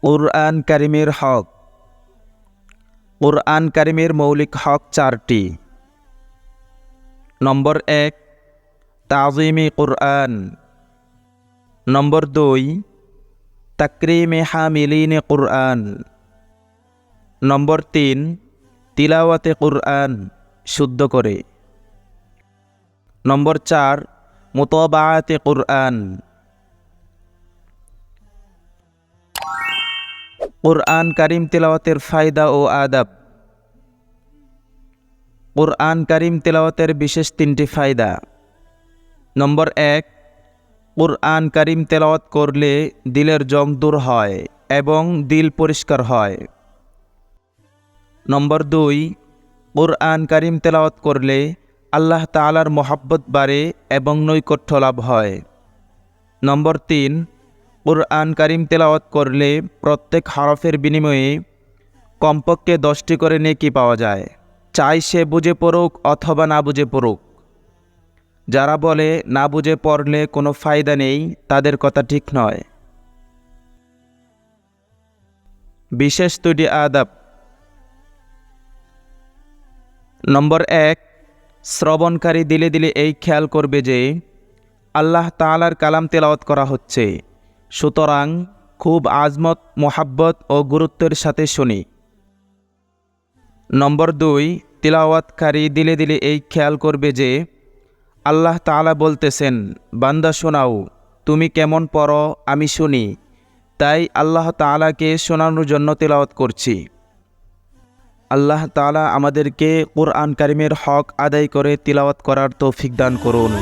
কুরআন কারিমের হক। কুরআন কারিমের মৌলিক হক চারটি। নম্বর এক, তাজিমি কুরআন। নম্বর দুই, তাকরিমে হামিলিনে কুরআন। নম্বর তিন, তিলাওয়াতে কুরআন, শুদ্ধ করে। নম্বর চার মোতবায়াতে কুরআন। কুরআন কারিম তেলাওয়াতের ফায়দা ও আদাব কুরআন কারিম তেলাওয়াতের বিশেষ তিনটি ফায়দা নম্বর এক কুরআন কারিম তেলাওয়াত করলে দিলের জং দূর হয় এবং দিল পরিষ্কার হয় নম্বর দুই কুরআন কারিম তেলাওয়াত করলে আল্লাহ তালার মোহাব্বত বাড়ে এবং নৈকট্য লাভ হয় নম্বর তিন কুরআন কারিম তেলাওয়াত করলে প্রত্যেক হরফের বিনিময়ে কমপক্ষে দশটি করে নেকি পাওয়া যায়। চাই সে বুঝে পড়ুক অথবা না বুঝে পড়ুক। যারা বলে না বুঝে পড়লে কোনো ফায়দা নেই, তাদের কথা ঠিক নয়। বিশেষ দুটি আদাব। নম্বর এক, শ্রবণকারী দিলে দিলে এই খেয়াল করবে যে আল্লাহ তালার কালাম তেলাওয়াত করা হচ্ছে। সুতরাং খুব আজমত, মোহাব্বত ও গুরুত্বের সাথে শুনি। নম্বর দুই, তিলাওয়াতকারী দিলে দিলে এই খেয়াল করবে যে, আল্লাহ তাআলা বলতেছেন, বান্দা শোনাও, তুমি কেমন পড়ো, আমি শুনি। তাই আল্লাহ তাআলাকে শোনানোর জন্য তেলাওয়াত করছি। আল্লাহ তাআলা আমাদেরকে কোরআন কারিমের হক আদায় করে তিলাওয়াত করার তৌফিক দান করুন।